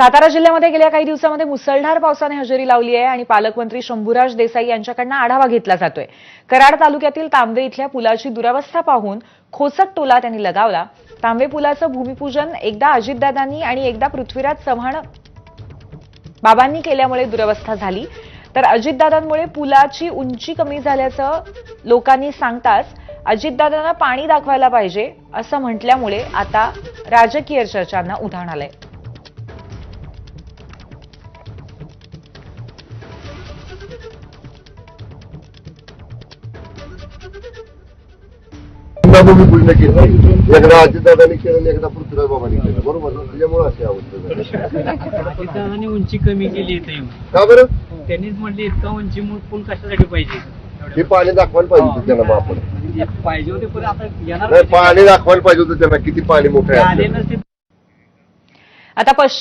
सातारा जिल्ह्यामध्ये गेल्या काही दिवसामध्ये मुसळधार पावसाने हजेरी लावली आहे आणि पालकमंत्री शंभूराज देसाई यांच्याकडनं आढावा घेतला जातोय. कराड तालुक्यातील तांबे इथल्या पुलाची दुरावस्था पाहून खोसट टोला त्यांनी लगावला. तांबे पुलाचं भूमिपूजन एकदा अजितदादांनी आणि एकदा पृथ्वीराज चव्हाण बाबांनी केल्यामुळे दुरवस्था झाली. तर अजितदादांमुळे पुलाची उंची कमी झाल्याचं लोकांनी सांगताच अजितदादांना पाणी दाखवायला पाहिजे असं म्हटल्यामुळे आता राजकीय चर्चांना उधाण आलंय. पुन्हा भूमिपूजन केली एकदा अजितदादांनी केलं आणि एकदा पृथ्वीराज बाबांनी केलं. बरोबर ना? त्याच्यामुळे अशी अवस्था झाली. उंची कमी केली का बरं? त्यांनीच म्हटले इतका उंची पूल कशासाठी पाहिजे? हे पाणी दाखवायला पाहिजे होतं त्यांना आपण पाहिजे होते पण आता येणार नाही पाणी दाखवायला पाहिजे होतं त्यांना. किती पाणी मोठं आहे आता पश्चिम